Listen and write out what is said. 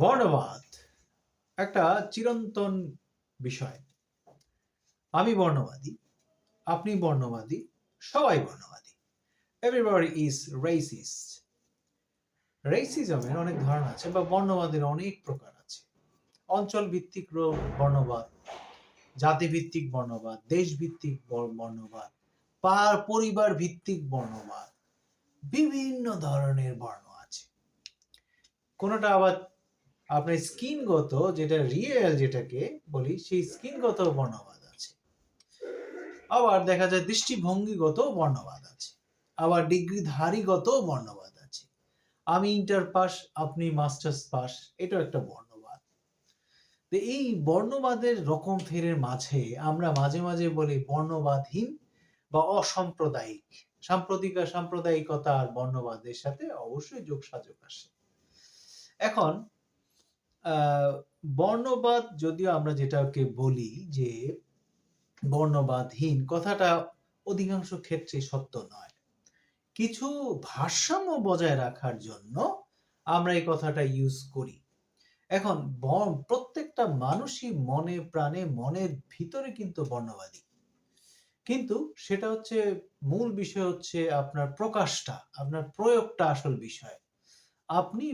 বর্ণবাদ। একটা চিরন্তন বিষয়। আমি বর্ণবাদী, আপনি বর্ণবাদী, সবাই বর্ণবাদী। এভরিবডি ইজ রেসিস্ট রেসিজমের অনেক ধারণা আছে বা বর্ণবাদের অনেক প্রকার আছে। অঞ্চল ভিত্তিক বর্ণবাদ, জাতিভিত্তিক বর্ণবাদ, দেশভিত্তিক বর- বর্ণবাদ পার পরিবার ভিত্তিক বর্ণবাদ, বিভিন্ন ধরনের বর্ণ আছে। কোনোটা আবার আপনার স্কিনগত যেটা রিয়েল যেটাকে বলি, সেই স্কিনগত বর্ণবাদ আছে। আবার দেখা যায় দৃষ্টিভঙ্গিগত বর্ণবাদ আছে। আবার ডিগ্রিধারীগত বর্ণবাদ আছে। আমি ইন্টার পাস আপনি মাস্টার্স পাস এটাও একটা বর্ণবাদ। তো এই বর্ণবাদের রকম ফেরের মাঝে আমরা মাঝে মাঝে বলি বর্ণবাদহীন বা অসাম্প্রদায়িক। সাম্প্রতিক সাম্প্রদায়িকতা আর বর্ণবাদের সাথে অবশ্যই যোগ সাজক আসে। এখন বর্ণবাদ যদিও আমরা যেটাকে বলি যে বর্ণবাদহীন, কথাটা অধিকাংশ ক্ষেত্রে সত্য নয়। কিছু ভারসাম্য বজায় রাখার জন্য আমরা এই কথাটা ইউজ করি। এখন প্রত্যেকটা মানুষই মনে প্রাণে, মনের ভিতরে কিন্তু বর্ণবাদী। কিন্তু সেটা হচ্ছে মূল বিষয় হচ্ছে আপনার প্রকাশটা, আপনার প্রয়োগটা আসল বিষয়। আপনি